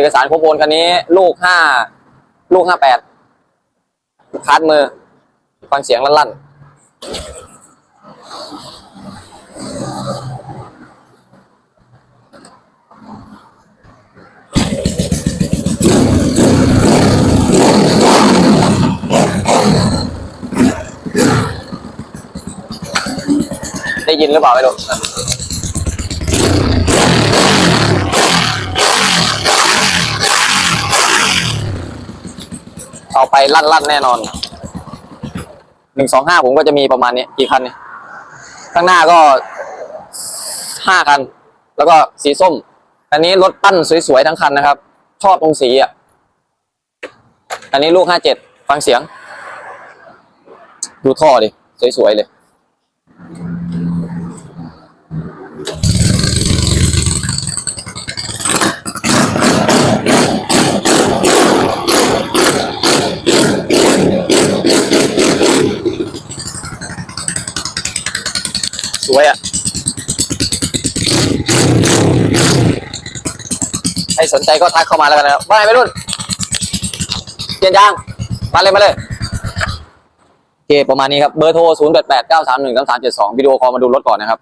เอกสารครบโอนคันนี้ ลูกห้าลูกห้าแปดคาดมือ ฟังเสียงลั่นๆ ได้ยินหรือเปล่าไม่รู้ เอาไปลั่นลั่นๆแน่นอนหนึ่งสองห้าผมก็จะมีประมาณนี้กี่คันเนี่ยข้างหน้าก็ห้าคัน แล้วก็สีส้ม อันนี้รถปั้นสวยๆทั้งคันนะครับ ชอบตรงสีอะ อันนี้ลูกห้าเจ็ดฟังเสียง ดูท่อดิ สวยๆเลย วยอะ ใครสนใจก็ทักเข้ามาแล้วกันนะครับว่าไงไปรุ่นเปลี่ยนยางมาเลยมาเลยโอเคประมาณนี้ครับ เบอร์โทร 0 8 8 9 3 1 3 3 7 2วิดีโอคอลมาดูรถก่อนนะครับ